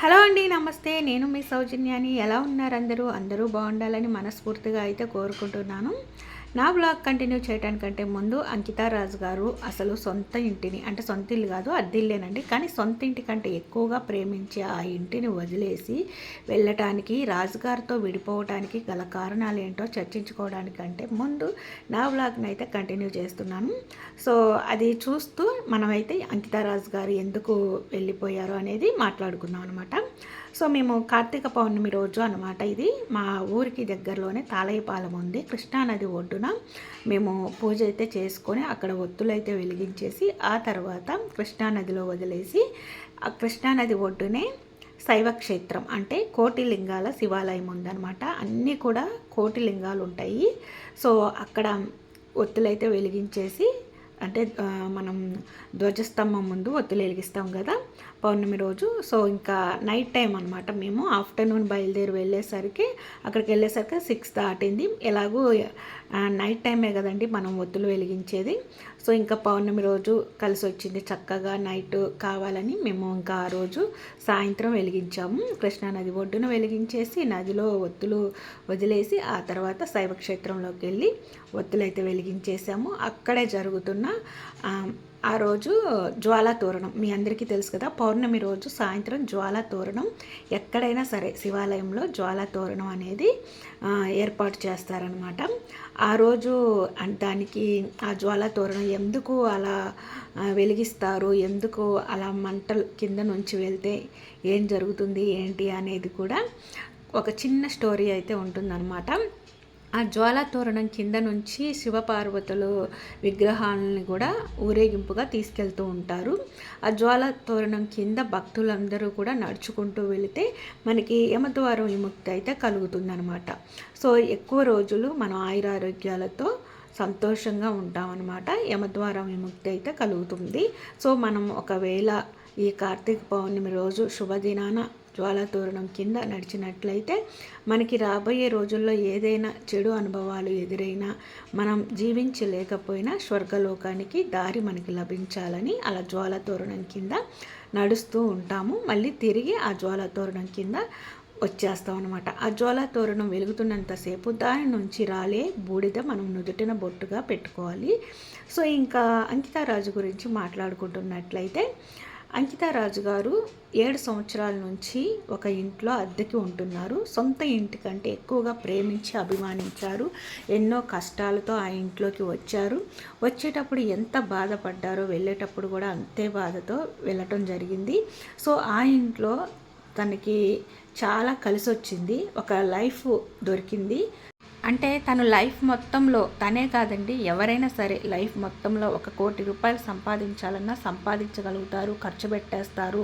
Hello అండి నమస్తే. నేను మీ సౌజన్యాని. ఎలా ఉన్నారు అందరూ? అందరూ బాగుండాలని మనస్ఫూర్తిగా అయితే కోరుకుంటున్నాను. నా బ్లాగ్ కంటిన్యూ చేయడానికంటే ముందు అంకితారాజు గారు అసలు సొంత ఇంటిని అంటే సొంత ఇల్లు కాదు అద్దిల్లేనండి కానీ సొంత ఇంటి కంటే ఎక్కువగా ప్రేమించి ఆ ఇంటిని వదిలేసి వెళ్ళటానికి రాజుగారితో విడిపోవటానికి గల కారణాలు ఏంటో చర్చించుకోవడానికంటే ముందు నా బ్లాగ్ని అయితే కంటిన్యూ చేస్తున్నాను. సో అది చూస్తూ మనమైతే అంకితారాజు గారు ఎందుకు వెళ్ళిపోయారు అనేది మాట్లాడుకున్నాం అనమాట సో మేము కార్తీక పౌర్ణమి రోజు అనమాట ఇది. మా ఊరికి దగ్గరలోనే తాళయపాలెం ఉంది. కృష్ణానది ఒడ్డున మేము పూజ అయితే చేసుకొని అక్కడ ఒత్తులైతే వెలిగించేసి ఆ తర్వాత కృష్ణానదిలో వదిలేసి ఆ కృష్ణానది ఒడ్డునే శైవ క్షేత్రం అంటే కోటి లింగాల శివాలయం ఉందన్నమాట. అన్నీ కూడా కోటి లింగాలు ఉంటాయి. సో అక్కడ ఒత్తులైతే వెలిగించేసి అంటే మనం ధ్వజస్తంభం ముందు ఒత్తులు వెలిగిస్తాం కదా. పౌర్ణమి రోజు. సో ఇంకా నైట్ టైం అనమాట మేము. ఆఫ్టర్నూన్ బయలుదేరి వెళ్ళేసరికి అక్కడికి వెళ్ళేసరికి సిక్స్ దాటింది. ఎలాగో నైట్ టైమే కదండి మనం ఒత్తులు వెలిగించేది. సో ఇంకా పౌర్ణమి రోజు కలిసి వచ్చింది చక్కగా నైట్ కావాలని మేము ఇంకా ఆ రోజు సాయంత్రం వెలిగించాము. కృష్ణానది ఒడ్డున వెలిగించేసి నదిలో ఒత్తులు వదిలేసి ఆ తర్వాత శైవక్షేత్రంలోకి వెళ్ళి ఒత్తులైతే వెలిగించేసాము. అక్కడే జరుగుతున్న ఆ రోజు జ్వాలా తోరణం. మీ అందరికీ తెలుసు కదా పౌర్ణమి రోజు సాయంత్రం జ్వాలా తోరణం. ఎక్కడైనా సరే శివాలయంలో జ్వాలా తోరణం అనేది ఏర్పాటు చేస్తారనమాట ఆ రోజు దానికి ఆ జ్వాలా తోరణం ఎందుకు అలా వెలిగిస్తారు? ఎందుకు అలా మంటలు కింద నుంచి వెళ్తే ఏం జరుగుతుంది? ఏంటి? అనేది కూడా ఒక చిన్న స్టోరీ అయితే ఉంటుందన్నమాట. ఆ జ్వాలా తోరణం కింద నుంచి శివపార్వతులు విగ్రహాలని కూడా ఊరేగింపుగా తీసుకెళ్తూ ఉంటారు. ఆ జ్వాల తోరణం కింద భక్తులందరూ కూడా నడుచుకుంటూ వెళితే మనకి యమద్వారం విముక్తి అయితే కలుగుతుందనమాట సో ఎక్కువ రోజులు మనం ఆయురారోగ్యాలతో సంతోషంగా ఉంటామన్నమాట. యమద్వారం విముక్తి అయితే కలుగుతుంది. సో మనం ఒకవేళ ఈ కార్తీక పౌర్ణమి రోజు శుభదినాన జ్వాలాతోరణం కింద నడిచినట్లయితే మనకి రాబోయే రోజుల్లో ఏదైనా చెడు అనుభవాలు ఎదురైనా మనం జీవించలేకపోయినా స్వర్గలోకానికి దారి మనకి లభించాలని అలా జ్వాలతోరణం కింద నడుస్తూ ఉంటాము. మళ్ళీ తిరిగి ఆ జ్వాలతోరణం కింద వచ్చేస్తాం అనమాట ఆ జ్వాల తోరణం వెలుగుతున్నంతసేపు దాని నుంచి రాలే బూడిద మనం నుదుటిన బొట్టుగా పెట్టుకోవాలి. సో ఇంకా అంకితారాజు గురించి మాట్లాడుకుంటున్నట్లయితే అంకితారాజు గారు ఏడు సంవత్సరాల నుంచి ఒక ఇంట్లో అద్దెకి ఉంటున్నారు. సొంత ఇంటి కంటే ఎక్కువగా ప్రేమించి అభిమానించారు. ఎన్నో కష్టాలతో ఆ ఇంట్లోకి వచ్చారు. వచ్చేటప్పుడు ఎంత బాధపడ్డారో వెళ్ళేటప్పుడు కూడా అంతే బాధతో వెళ్ళటం జరిగింది. సో ఆ ఇంట్లో తనకి చాలా కలిసి వచ్చింది ఒక లైఫ్ దొరికింది. అంటే తను లైఫ్ మొత్తంలో తనే కాదండి ఎవరైనా సరే లైఫ్ మొత్తంలో ఒక కోటి రూపాయలు సంపాదించాలన్నా సంపాదించగలుగుతారు ఖర్చు పెట్టేస్తారు.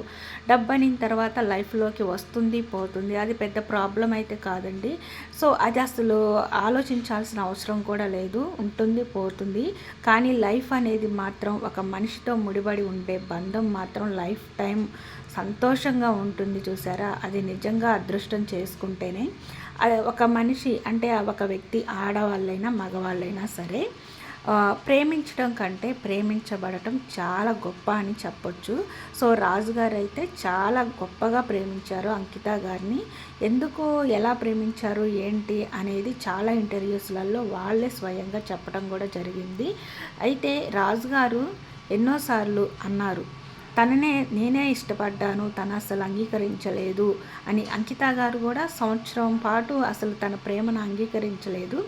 డబ్బనిన తర్వాత లైఫ్లోకి వస్తుంది పోతుంది. అది పెద్ద ప్రాబ్లం అయితే కాదండి. సో అది అసలు ఆలోచించాల్సిన అవసరం కూడా లేదు. ఉంటుంది పోతుంది. కానీ లైఫ్ అనేది మాత్రం ఒక మనిషితో ముడిపడి ఉండే బంధం మాత్రం లైఫ్ టైం సంతోషంగా ఉంటుంది చూసారా? అది నిజంగా అదృష్టం చేసుకుంటేనే. ఒక మనిషి అంటే ఒక వ్యక్తి ఆడవాళ్ళైనా మగవాళ్ళైనా సరే ప్రేమించడం కంటే ప్రేమించబడటం చాలా గొప్ప అని చెప్పొచ్చు. సో రాజుగారు అయితే చాలా గొప్పగా ప్రేమించారు అంకిత గారిని. ఎందుకు ఎలా ప్రేమించారు ఏంటి అనేది చాలా ఇంటర్వ్యూస్లలో వాళ్ళే స్వయంగా చెప్పడం కూడా జరిగింది. అయితే రాజుగారు ఎన్నోసార్లు అన్నారు తననే నేనే ఇష్టపడ్డాను తను అసలు అంగీకరించలేదు అని అంకిత గారు కూడా సంవత్సరం పాటు అసలు తన ప్రేమను అంగీకరించలేదు.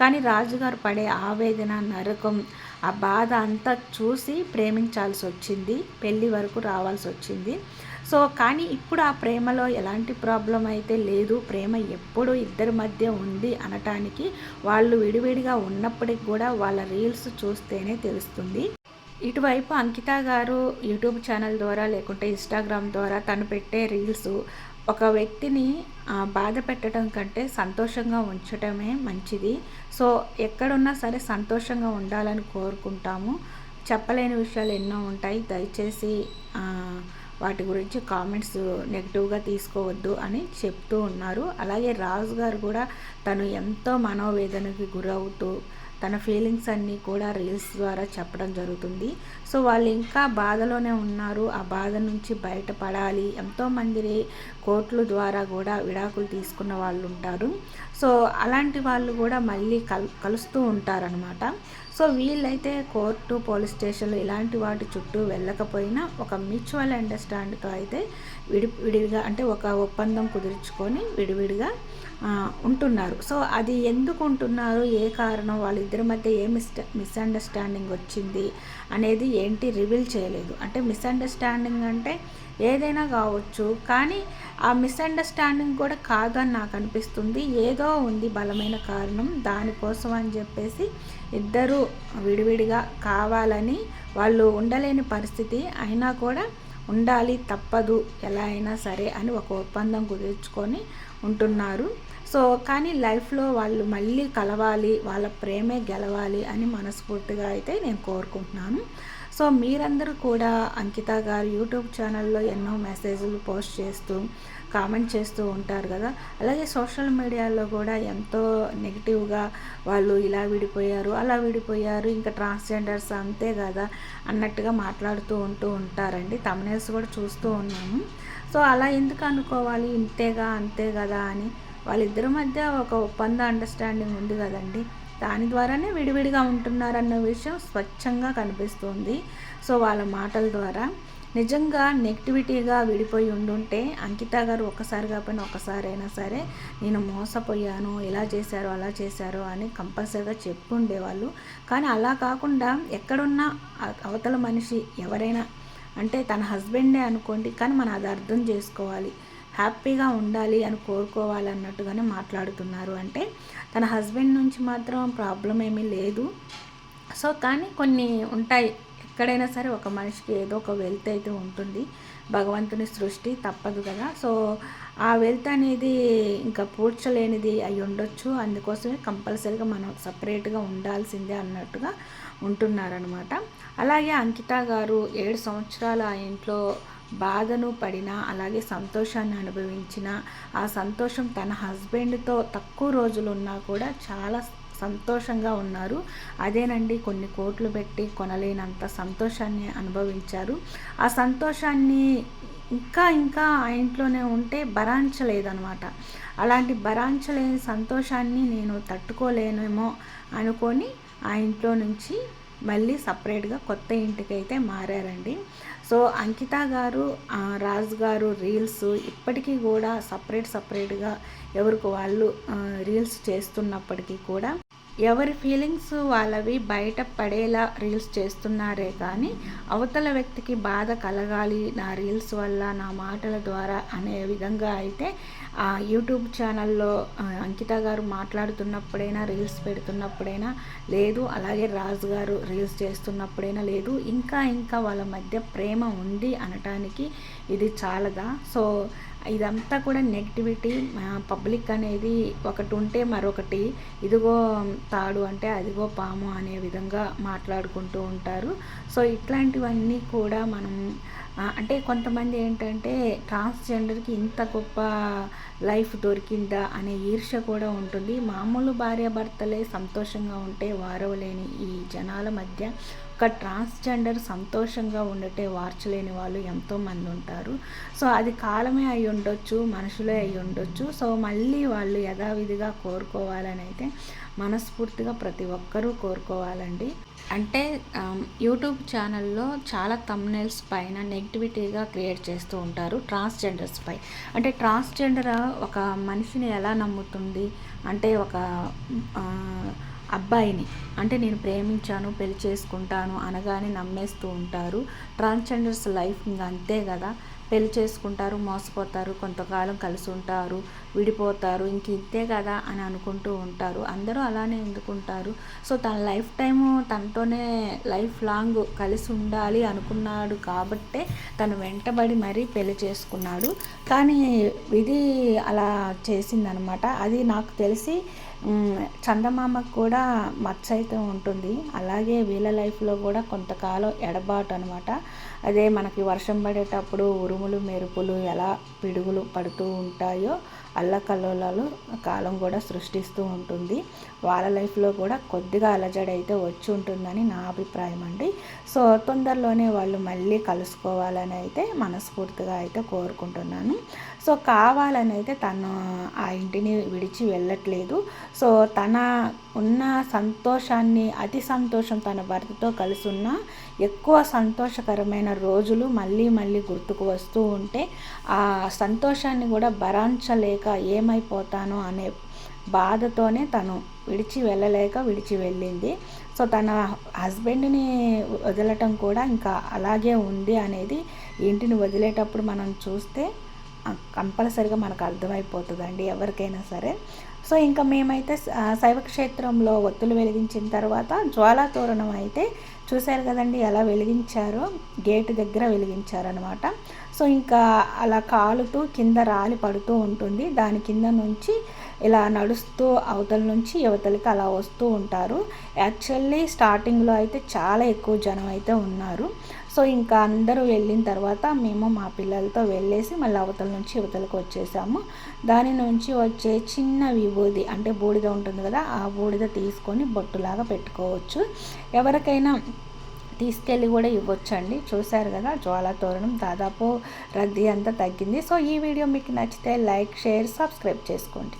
కానీ రాజుగారు పడే ఆవేదన నరకం ఆ బాధ అంతా చూసి ప్రేమించాల్సి వచ్చింది పెళ్ళి వరకు రావాల్సి వచ్చింది. సో కానీ ఇప్పుడు ఆ ప్రేమలో ఎలాంటి ప్రాబ్లం అయితే లేదు. ప్రేమ ఎప్పుడు ఇద్దరి మధ్య ఉంది అనటానికి వాళ్ళు విడివిడిగా ఉన్నప్పటికి కూడా వాళ్ళ రీల్స్ చూస్తేనే తెలుస్తుంది. ఇటువైపు అంకిత గారు యూట్యూబ్ ఛానల్ ద్వారా లేకుంటే ఇన్స్టాగ్రామ్ ద్వారా తను పెట్టే రీల్స్ ఒక వ్యక్తిని బాధ పెట్టడం కంటే సంతోషంగా ఉంచటమే మంచిది. సో ఎక్కడున్నా సరే సంతోషంగా ఉండాలని కోరుకుంటాము. చెప్పలేని విషయాలు ఎన్నో ఉంటాయి. దయచేసి వాటి గురించి కామెంట్స్ నెగిటివ్గా తీసుకోవద్దు అని చెప్తూ ఉన్నారు. అలాగే రాజు గారు కూడా తను ఎంతో మనోవేదనకి గురవుతూ తన ఫీలింగ్స్ అన్నీ కూడా రీల్స్ ద్వారా చెప్పడం జరుగుతుంది. సో వాళ్ళు ఇంకా బాధలోనే ఉన్నారు. ఆ బాధ నుంచి బయటపడాలి. ఎంతోమంది కోర్టుల ద్వారా కూడా విడాకులు తీసుకున్న వాళ్ళు ఉంటారు. సో అలాంటి వాళ్ళు కూడా మళ్ళీ కల్ కలుస్తూ ఉంటారనమాట సో వీళ్ళైతే కోర్టు పోలీస్ స్టేషన్లు ఇలాంటి వాటి చుట్టూ వెళ్ళకపోయినా ఒక మ్యూచువల్ అండర్స్టాండ్తో అయితే విడి విడిగా అంటే ఒక ఒప్పందం కుదుర్చుకొని విడివిడిగా ఉంటున్నారు. సో అది ఎందుకు ఉంటున్నారు? ఏ కారణం? వాళ్ళిద్దరి మధ్య ఏ మిస్ మిస్అండర్స్టాండింగ్ వచ్చింది అనేది ఏంటి రివీల్ చేయలేదు. అంటే మిస్అండర్స్టాండింగ్ అంటే ఏదైనా కావచ్చు కానీ ఆ మిస్అండర్స్టాండింగ్ కూడా కాదని నాకు అనిపిస్తుంది. ఏదో ఉంది బలమైన కారణం దానికోసం అని చెప్పేసి ఇద్దరు విడివిడిగా కావాలని వాళ్ళు ఉండలేని పరిస్థితి అయినా కూడా ఉండాలి తప్పదు ఎలా అయినా సరే అని ఒక ఒప్పందం కుదుర్చుకొని ఉంటున్నారు. సో కానీ లైఫ్లో వాళ్ళు మళ్ళీ కలవాలి వాళ్ళ ప్రేమే గెలవాలి అని మనస్ఫూర్తిగా అయితే నేను కోరుకుంటున్నాను. సో మీరందరూ కూడా అంకిత గారు యూట్యూబ్ ఛానల్లో ఎన్నో మెసేజ్లు పోస్ట్ చేస్తూ కామెంట్ చేస్తూ ఉంటారు కదా. అలాగే సోషల్ మీడియాలో కూడా ఎంతో నెగిటివ్గా వాళ్ళు ఇలా విడిపోయారు అలా విడిపోయారు ఇంకా ట్రాన్స్జెండర్స్ అంతే కదా అన్నట్టుగా మాట్లాడుతూ ఉంటూ ఉంటారండి. తమిళస్ కూడా చూస్తూ ఉన్నాము. సో అలా ఎందుకు అనుకోవాలి? ఇంతేగా అంతే కదా అని వాళ్ళిద్దరి మధ్య ఒక ఒప్పంద అండర్స్టాండింగ్ ఉంది కదండి. దాని ద్వారానే విడివిడిగా ఉంటున్నారన్న విషయం స్వచ్ఛంగా కనిపిస్తుంది. సో వాళ్ళ మాటల ద్వారా. నిజంగా నెగిటివిటీగా విడిపోయి ఉండుంటే అంకిత గారు ఒకసారి పైన ఒకసారైనా సరే నేను మోసపోయాను ఇలా చేశారు అలా చేశారు అని కంపల్సరీగా చెప్పుండేవాళ్ళు. కానీ అలా కాకుండా ఎక్కడున్నా అవతల మనిషి ఎవరైనా అంటే తన హస్బెండే అనుకోండి కానీ మనం అది అర్థం చేసుకోవాలి. హ్యాపీగా ఉండాలి అని కోరుకోవాలి అన్నట్టుగానే మాట్లాడుతున్నారు. అంటే తన హస్బెండ్ నుంచి మాత్రం ప్రాబ్లం ఏమీ లేదు. సో కానీ కొన్ని ఉంటాయి. ఎక్కడైనా సరే ఒక మనిషికి ఏదో ఒక వెల్త్ అయితే ఉంటుంది. భగవంతుని సృష్టి తప్పదు కదా. సో ఆ వెల్త్ అనేది ఇంకా పూడ్చలేనిది అయి ఉండొచ్చు. అందుకోసమే కంపల్సరీగా మనం సపరేట్గా ఉండాల్సిందే అన్నట్టుగా ఉంటున్నారనమాట అలాగే అంకిత గారు ఏడు సంవత్సరాలు ఆ ఇంట్లో బాధను పడిన అలాగే సంతోషాన్ని అనుభవించిన ఆ సంతోషం తన హస్బెండ్తో తక్కువ రోజులు ఉన్నా కూడా చాలా సంతోషంగా ఉన్నారు. అదేనండి కొన్ని కోట్లు పెట్టి కొనలేనంత సంతోషాన్ని అనుభవించారు. ఆ సంతోషాన్ని ఇంకా ఇంకా ఆ ఇంట్లోనే ఉంటే భరాంచలేదనమాట అలాంటి భరాంచలేని సంతోషాన్ని నేను తట్టుకోలేనేమో అనుకొని ఆ ఇంట్లో నుంచి మళ్ళీ సపరేట్గా కొత్త ఇంటికి అయితే మారారండి. సో అంకిత గారు రాజు గారు రీల్స్ ఇప్పటికీ కూడా సపరేట్ సపరేట్గా ఎవరికి వాళ్ళు రీల్స్ చేస్తున్నప్పటికీ కూడా ఎవరి ఫీలింగ్స్ వాళ్ళవి బయట పడేలా రీల్స్ చేస్తున్నారే కానీ అవతల వ్యక్తికి బాధ కలగాలి నా రీల్స్ వల్ల నా మాటల ద్వారా అనే విధంగా అయితే ఆ యూట్యూబ్ ఛానల్లో అంకిత గారు మాట్లాడుతున్నప్పుడైనా రీల్స్ పెడుతున్నప్పుడైనా లేదు అలాగే రాజు గారు రీల్స్ చేస్తున్నప్పుడైనా లేదు ఇంకా ఇంకా వాళ్ళ మధ్య ప్రేమ ఉంది అనటానికి ఇది చాలదా? సో ఇదంతా కూడా నెగిటివిటీ పబ్లిక్ అనేది ఒకటి ఉంటే మరొకటి ఇదిగో తాడు అంటే అదిగో పాము అనే విధంగా మాట్లాడుకుంటూ ఉంటారు. సో ఇట్లాంటివన్నీ కూడా మనం అంటే కొంతమంది ఏంటంటే ట్రాన్స్జెండర్కి ఇంత గొప్ప లైఫ్ దొరికిందా అనే ఈర్ష కూడా ఉంటుంది. మామూలు భార్యాభర్తలే సంతోషంగా ఉంటే వారవలేని ఈ జనాల మధ్య ఒక ట్రాన్స్జెండర్ సంతోషంగా ఉండటే వార్చలేని వాళ్ళు ఎంతోమంది ఉంటారు. సో అది కాలమే అయి ఉండొచ్చు మనుషులే అయి ఉండొచ్చు. సో మళ్ళీ వాళ్ళు యథావిధిగా కోరుకోవాలని అయితే మనస్ఫూర్తిగా ప్రతి ఒక్కరూ కోరుకోవాలండి. అంటే యూట్యూబ్ ఛానల్లో చాలా తమ్నెల్స్ పైన నెగిటివిటీగా క్రియేట్ చేస్తూ ఉంటారు ట్రాన్స్జెండర్స్ పై. అంటే ట్రాన్స్జెండర్ ఒక మనిషిని ఎలా నమ్ముతుంది? అంటే ఒక అబ్బాయిని. అంటే నేను ప్రేమించాను పెళ్ళి చేసుకుంటాను అనగానే నమ్మేస్తూ ఉంటారు. ట్రాన్స్జెండర్స్ లైఫ్ ఇంకా అంతే కదా. పెళ్ళి చేసుకుంటారు మోసపోతారు కొంతకాలం కలిసి ఉంటారు విడిపోతారు ఇంక ఇంతే కదా అని అనుకుంటూ ఉంటారు. అందరూ అలానే ఎందుకుంటారు? సో తన లైఫ్ టైము తనతోనే లైఫ్ లాంగ్ కలిసి ఉండాలి అనుకున్నాడు కాబట్టే తను వెంటబడి మరీ పెళ్ళి చేసుకున్నాడు. కానీ ఇది అలా చేసిందనమాట. అది నాకు తెలిసి చందమామకు కూడా మచ్చ అయితే ఉంటుంది. అలాగే వీళ్ళ లైఫ్లో కూడా కొంతకాలం ఎడబాటు అనమాట అదే మనకి వర్షం పడేటప్పుడు ఉరుములు మెరుపులు ఎలా పిడుగులు పడుతూ ఉంటాయో అల్లకల్లోలాలు కాలం కూడా సృష్టిస్తూ ఉంటుంది. వాళ్ళ లైఫ్లో కూడా కొద్దిగా అలజడి అయితే వచ్చి ఉంటుందని నా అభిప్రాయం అండి. సో తొందరలోనే వాళ్ళు మళ్ళీ కలుసుకోవాలని అయితే మనస్ఫూర్తిగా అయితే కోరుకుంటున్నాను. సో కావాలని అయితే తను ఆ ఇంటిని విడిచి వెళ్ళట్లేదు. సో తన ఉన్న సంతోషాన్ని అతి సంతోషం తన భర్తతో కలిసి ఉన్న ఎక్కువ సంతోషకరమైన రోజులు మళ్ళీ మళ్ళీ గుర్తుకు వస్తూ ఉంటే ఆ సంతోషాన్ని కూడా భరించలేక ఏమైపోతానో అనే బాధతోనే తను విడిచి వెళ్ళలేక విడిచి వెళ్ళింది. సో తన హస్బెండ్ని వదలటం కూడా ఇంకా అలాగే ఉంది అనేది ఇంటిని వదిలేటప్పుడు మనం చూస్తే కంపల్సరిగా మనకు అర్థమైపోతుందండి ఎవరికైనా సరే. సో ఇంకా మేమైతే శైవ క్షేత్రంలో ఒత్తులు వెలిగించిన తర్వాత జ్వాలా తోరణం అయితే చూశారు కదండి ఎలా వెలిగించారో గేటు దగ్గర వెలిగించారనమాట సో ఇంకా అలా కాలుతూ కింద రాలి పడుతూ ఉంటుంది. దాని కింద నుంచి ఇలా నడుస్తూ అవతల నుంచి యువతలకి అలా వస్తూ ఉంటారు. యాక్చువల్లీ స్టార్టింగ్లో అయితే చాలా ఎక్కువ జనం అయితే ఉన్నారు. సో ఇంకా అందరూ వెళ్ళిన తర్వాత మేము మా పిల్లలతో వెళ్ళేసి మళ్ళీ అవతల నుంచి ఇవతలకు వచ్చేసాము. దాని నుంచి వచ్చే చిన్న విభూది అంటే బూడిద ఉంటుంది కదా ఆ బూడిద తీసుకొని బొట్టులాగా పెట్టుకోవచ్చు. ఎవరికైనా తీసుకెళ్ళి కూడా ఇవ్వచ్చండి. చూశారు కదా జ్వాలా తోరణం దాదాపు రద్దీ అంతా తగ్గింది. సో ఈ వీడియో మీకు నచ్చితే లైక్ షేర్ సబ్స్క్రైబ్ చేసుకోండి.